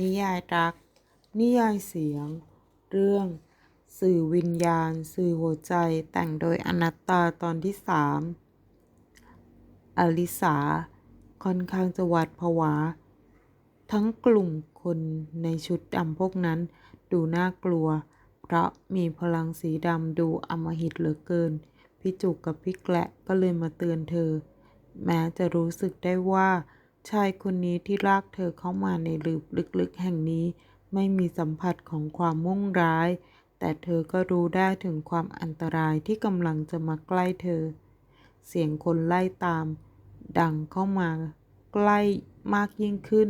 นิยายรัก นิยายเสียง เรื่อง สื่อวิญญาณ สื่อหัวใจ แต่งโดยอนัตตาตอนที่สามอลิสา ค่อนข้างจะหวาดผวา ทั้งกลุ่มคนในชุดดำพวกนั้น ดูน่ากลัว เพราะมีพลังสีดำดูอำมหิตเหลือเกิน พี่จุกกับพี่แกละก็เลยมาเตือนเธอ แม้จะรู้สึกได้ว่า ชายคนนี้ที่ลากเธอเข้ามาในลืบลึกๆแห่งนี้ ไม่มีสัมผัสของความมุ่งร้าย แต่เธอก็รู้ได้ถึงความอันตรายที่กำลังจะมาใกล้เธอ เสียงคนไล่ตาม ดังเข้ามา ใกล้มากยิ่งขึ้น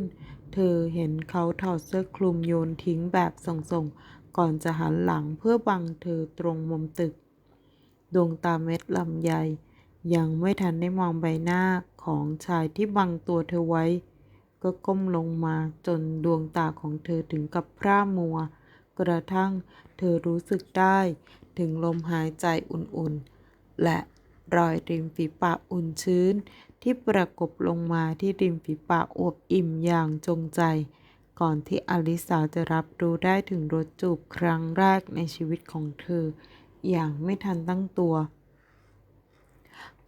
เธอเห็นเขาถอดเสื้อคลุมโยนทิ้งแบบส่งๆ ก่อนจะหันหลังเพื่อบังเธอตรงมุมตึก ดวงตาเม็ดลำใหญ่ ยังไม่ทันได้มองใบหน้าของชายที่บังตัวเธอไว้ ก็ก้มลงมาจนดวงตาของเธอถึงกับพร่ามัว กระทั่งเธอรู้สึกได้ ถึงลมหายใจอุ่นๆ และรอยริมฝีปากอุ่นชื้น ที่ประกบลงมาที่ริมฝีปากอวบอิ่มอย่างจงใจ ก่อนที่อลิสาจะรับรู้ได้ถึงรสจูบครั้งแรกในชีวิตของเธอ อย่างไม่ทันตั้งตัว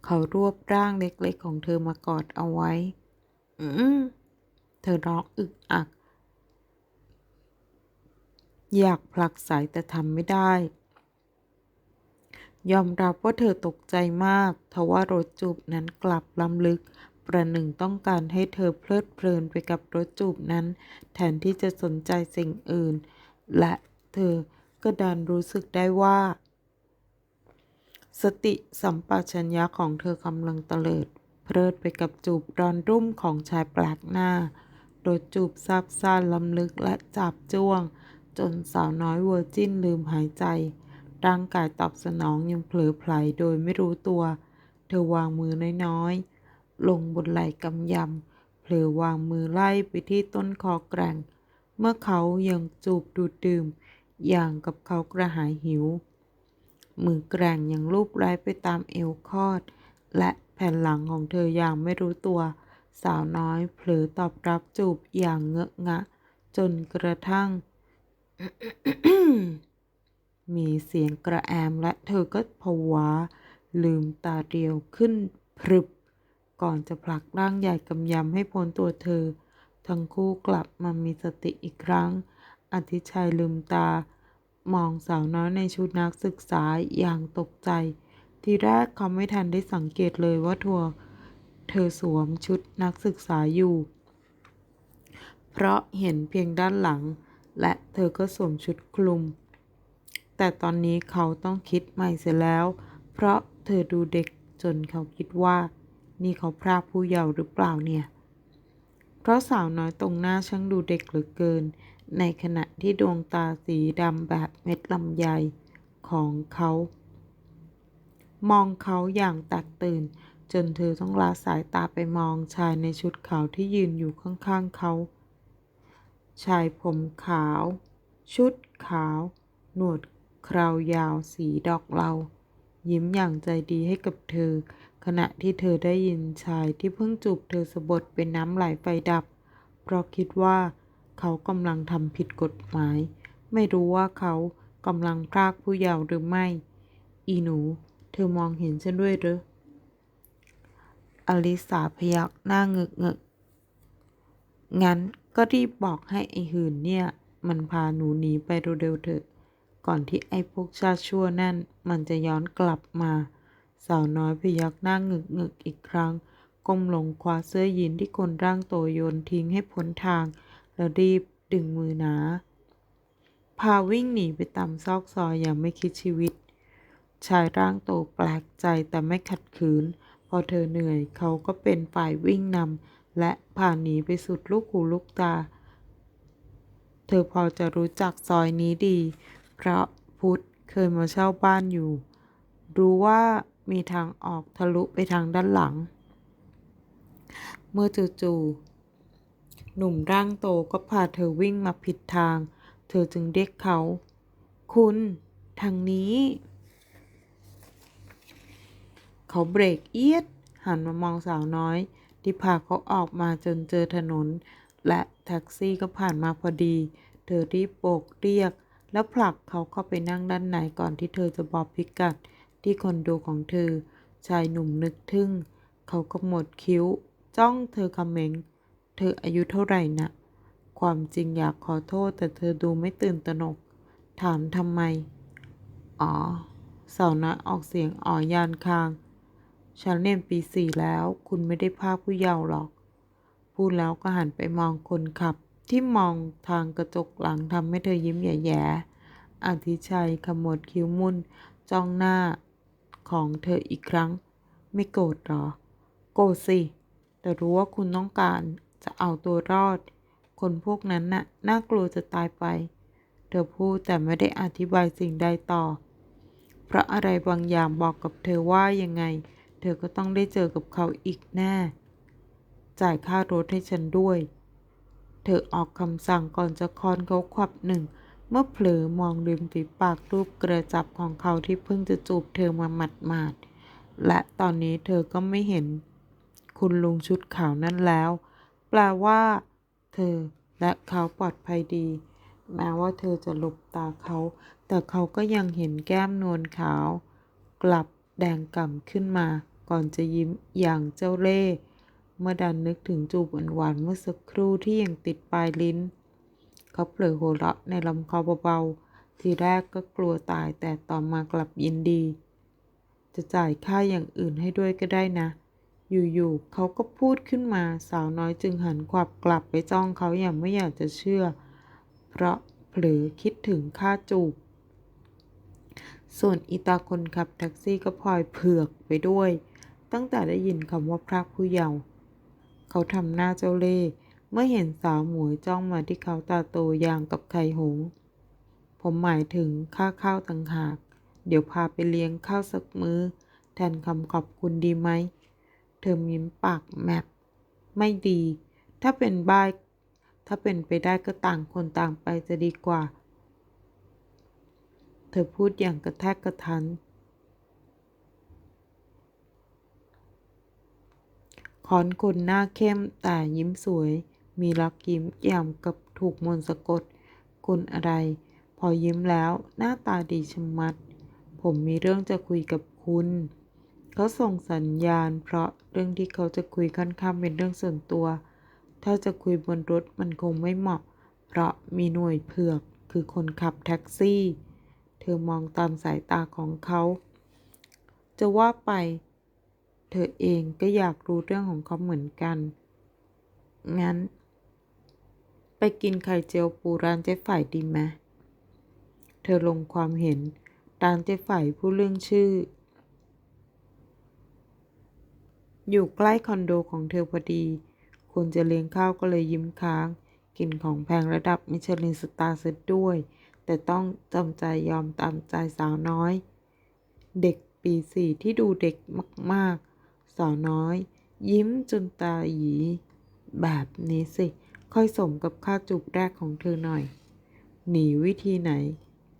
เขารวบร่างเล็กๆของเธอมากอดเอาไว้ อืมเธอร้องอึกอัก อยากผลักไสแต่ทำไม่ได้ ยอมรับว่าเธอตกใจมาก ทว่ารถจูบนั้นกลับล้ำลึก ประหนึ่งต้องการให้เธอเพลิดเพลินไปกับรถจูบนั้น แทนที่จะสนใจสิ่งอื่น และเธอก็ดันรู้สึกได้ว่า สติสัมปชัญญะของเธอกำลังเตลิด เพลิดไปกับจูบรอนรุ่มของชายแปลกหน้า โดยจูบซาบซ่านล้ำลึกและจับจ้วง จนสาวน้อยเวอร์จินลืมหายใจ ร่างกายตอบสนองยังเผลอไผลโดยไม่รู้ตัว เธอวางมือน้อยๆ ลงบนไหล่กำยำ เผลอวางมือไล่ไปที่ต้นคอแกร่ง เมื่อเขายังจูบดูดดื่ม อย่างกับเขากระหายหิว มือแกร่งยังลูบไล้ไปตามเอวคอด และแผ่นหลังของเธออย่างไม่รู้ตัว สาวน้อยเผลอตอบรับจูบอย่างเงอะงะ จนกระทั่ง มีเสียงกระแอมและเธอก็ผวา ลืมตาเดียวขึ้นพรึบ ก่อนจะผลักร่างใหญ่กำยำให้พ้นตัวเธอ ทั้งคู่กลับมามีสติอีกครั้ง อธิชัยลืมตา มองสาวน้อยในชุดนักศึกษาอย่างตกใจ ทีแรกเขาไม่ทันได้สังเกตเลยว่าทัวเธอสวมชุดนักศึกษาอยู่ เพราะเห็นเพียงด้านหลัง และเธอก็สวมชุดคลุม แต่ตอนนี้เขาต้องคิดใหม่เสียแล้ว เพราะเธอดูเด็กจนเขาคิดว่า นี่เขาพรากผู้เยาว์หรือเปล่าเนี่ย เพราะสาวน้อยตรงหน้าช่างดูเด็กเหลือเกิน ในขณะที่ดวงตาสีดำแบบเม็ดลำไยของเขา มองเขาอย่างแตกตื่น จนเธอต้องละสายตาไปมองชายในชุดขาวที่ยืนอยู่ข้างๆเขา ชายผมขาว ชุดขาว หนวดคราวยาวสีดอกเหลายิ้มอย่างใจดีให้กับเธอ ขณะที่เธอได้ยินชายที่เพิ่งจูบเธอสะบดเป็นน้ำไหลไฟดับ เพราะคิดว่า เขากำลังทำผิดกฎหมาย ไม่รู้ว่าเขากำลังพรากผู้เยาว์หรือไม่ อีหนู เธอมองเห็นฉันด้วยหรืออลิสาพยักหน้าเงึกเงึกงั้นก็รีบบอกให้ไอหื่นเนี่ย มันพาหนูหนีไปเร็วๆเถอะ ก่อนที่ไอ้พวกชาชั่วนั่น มันจะย้อนกลับมา สาวน้อยพยักหน้าเงึกเงึกอีกครั้ง ก้มลงคว้าเสื้อยีนที่คนร่างโตโยนทิ้งให้พ้นทาง แล้วรีบดึงมือนา พาวิ่งหนีไปตามซอกซอยอย่างไม่คิดชีวิต ชายร่างโตแปลกใจแต่ไม่ขัดขืน พอเธอเหนื่อยเขาก็เป็นฝ่ายวิ่งนำและพาหนีไปสุดลูกหูลูกตา เธอพอจะรู้จักซอยนี้ดี เพราะพุทธเคยมาเช่าบ้านอยู่ รู้ว่ามีทางออกทะลุไปทางด้านหลัง เมื่อจู่ๆ หนุ่มร่างโตก็พาเธอวิ่งมาผิดทาง เธอจึงเรียกเขา คุณ ทางนี้ เขาเบรกเอียด หันมามองสาวน้อย ที่พาเขาออกมาจนเจอถนน และแท็กซี่ก็ผ่านมาพอดี เธอรีบโบกเรียก แล้วผลักเขาเข้าไปนั่งด้านในก่อนที่เธอจะบอกพิกัด ที่คอนโดของเธอ ชายหนุ่มนึกทึ่ง เขาก็หมดคิ้ว จ้องเธอคำเมง เธออายุเท่าไหร่นะ ความจริงอยากขอโทษแต่เธอดูไม่ตื่นตระหนก ถามทำไม อ๋อสาวน้อยออกเสียงอ๋อยานคาง ฉันเรียนปีสี่แล้ว คุณไม่ได้ภาคผู้เยาว์หรอก พูดแล้วก็หันไปมองคนขับ ที่มองทางกระจกหลังทำให้เธอยิ้มแย่ๆอธิชัยขมวดคิ้วมุ่นจ้องหน้าของเธออีกครั้ง ไม่โกรธหรอ โกรธสิ แต่รู้ว่าคุณต้องการ จะเอาตัวรอด คนพวกนั้นน่ะ น่ากลัวจะตายไป เธอพูดแต่ไม่ได้อธิบายสิ่งใดต่อ เพราะอะไรบางอย่างบอกกับเธอว่ายังไง เธอก็ต้องได้เจอกับเขาอีกแน่ จ่ายค่ารถให้ฉันด้วย เธอออกคำสั่งก่อนจะคอนเขาขวับหนึ่ง เมื่อเผลอมองริมฝีปากรูปกระจับของเขาที่เพิ่งจะจูบเธอมาหมัดหมาดๆและตอนนี้เธอก็ไม่เห็น คุณลุงชุดขาวนั่นแล้ว ลว่า เธอและเขาปลอดภัยดี แม้ว่าเธอจะหลบตาเขา แต่เขาก็ยังเห็นแก้มนวลขาว กลับแดงก่ำขึ้นมา ก่อนจะยิ้มอย่างเจ้าเล่ห์เมื่อดันนึกถึงจูบหวานๆเมื่อสักครู่ที่ยังติดปลายลิ้น เขาเผลอหัวเราะในลำคอเบาๆ ทีแรกก็กลัวตายแต่ต่อมากลับยินดี จะจ่ายค่าอย่างอื่นให้ด้วยก็ได้นะ อยู่ๆเขาก็พูดขึ้นมา สาวน้อยจึงหันขวับกลับไปจ้องเขาอย่างไม่อยากจะเชื่อ เพราะเผลอคิดถึงค่าจูบ ส่วนอีตาคนขับแท็กซี่ก็พลอยเผือกไปด้วย ตั้งแต่ได้ยินคำว่าพรากผู้เยาว์เขาทำหน้าเจ้าเล่ห์เมื่อเห็นสาวหมวยจ้องมาที่เขาตาโตอย่างกับไข่หง ผมหมายถึงค่าข้าวต่างหาก เดี๋ยวพาไปเลี้ยงข้าวสักมื้อ แทนคำขอบคุณดีไหม เธอยิ้มปากแมบไม่ดี ถ้าเป็นบ้ายถ้าเป็นไปได้ก็ต่างคนต่างไปจะดีกว่า เธอพูดอย่างกระแทกกระทัน คอนคนหน้าเข้มแต่ยิ้มสวย มีรักยิ้มอย่างกับถูกมนสะกดคุณอะไร พอยิ้มแล้วหน้าตาดีชะมัด ผมมีเรื่องจะคุยกับคุณ เขาส่งสัญญาณ เพราะเรื่องที่เขาจะคุยค่อนข้างเป็นเรื่องส่วนตัว ถ้าจะคุยบนรถมันคงไม่เหมาะ เพราะมีหน่วยเผือกคือคนขับแท็กซี่ เธอมองตามสายตาของเขา จะว่าไป เธอเองก็อยากรู้เรื่องของเขาเหมือนกัน งั้น ไปกินไข่เจียวปูร้านเจ๊ฝ่ายดีไหมเธอลงความเห็นร้านเจ๊ฝ่ายผู้เรื่องชื่อ อยู่ใกล้คอนโดของเธอพอดี คนจะเลี้ยงข้าวก็เลยยิ้มค้าง กินของแพงระดับมิชลินสตาร์เซตด้วย แต่ต้องจำใจยอมตามใจสาวน้อย เด็กปีสี่ที่ดูเด็กมากๆ สาวน้อย ยิ้มจนตาหยี แบบนี้สิ ค่อยสมกับค่าจูบแรกของเธอหน่อย หนีวิธีไหน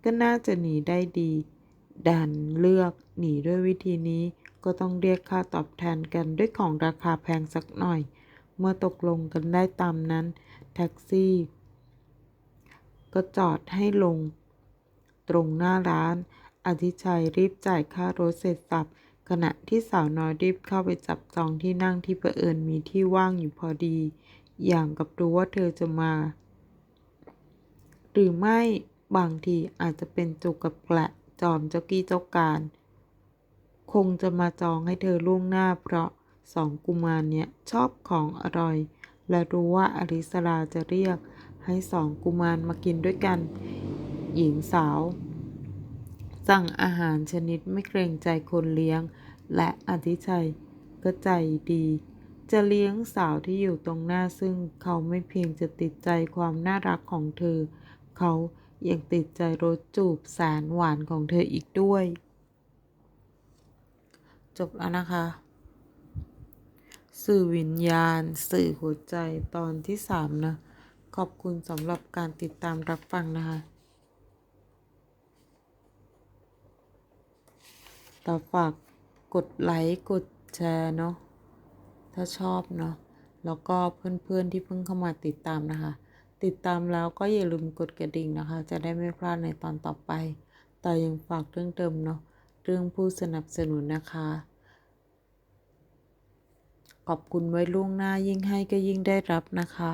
ก็น่าจะหนีได้ดี ดันเลือกหนีด้วยวิธีนี้ ก็ต้องเรียกค่าตอบแทนกันด้วยของราคาแพงสักหน่อย เมื่อตกลงกันได้ตามนั้น แท็กซี่ ก็จอดให้ลง ตรงหน้าร้าน อธิชัยรีบจ่ายค่ารถเสร็จสับขณะที่สาวน้อยรีบเข้าไปจับจองที่นั่งที่เผอิญมีที่ว่างอยู่พอดี อย่างกับรู้ว่าเธอจะมา หรือไม่บางทีอาจจะเป็นจุกกับแกละจอมเจ้ากี้เจ้าการ คงจะมาจองให้เธอล่วงหน้าเพราะสองกุมารเนี้ยชอบของอร่อย และรู้ว่าอริสราจะเรียกให้สองกุมารมากินด้วยกัน หญิงสาว สั่งอาหารชนิดไม่เกรงใจคนเลี้ยง และอธิชัยก็ใจดี จะเลี้ยงสาวที่อยู่ตรงหน้าซึ่งเขาไม่เพียงจะติดใจความน่ารักของเธอ เขายังติดใจรสจูบแสนหวานของเธออีกด้วย จบแล้วนะคะ สื่อวิญญาณ สื่อหัวใจตอนที่สามนะ ขอบคุณสำหรับการติดตามรับฟังนะคะต่ฝากกดไลค์ กดแชร์เนาะ ถ้าชอบเนาะ แล้วก็เพื่อนๆที่เพิ่งเข้ามาติดตามนะคะ ติดตามแล้วก็อย่าลืมกดกระดิ่งนะคะ จะได้ไม่พลาดในตอนต่อไป แต่ยังฝากเรื่องเดิมเนาะ เรื่องผู้สนับสนุนนะคะ ขอบคุณไว้ล่วงหน้ายิ่งให้ก็ยิ่งได้รับนะคะ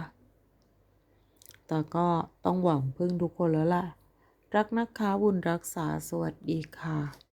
แต่ก็ต้องหวังพึ่งทุกคนแล้วล่ะ รักนะคะบุญรักษาสวัสดีค่ะ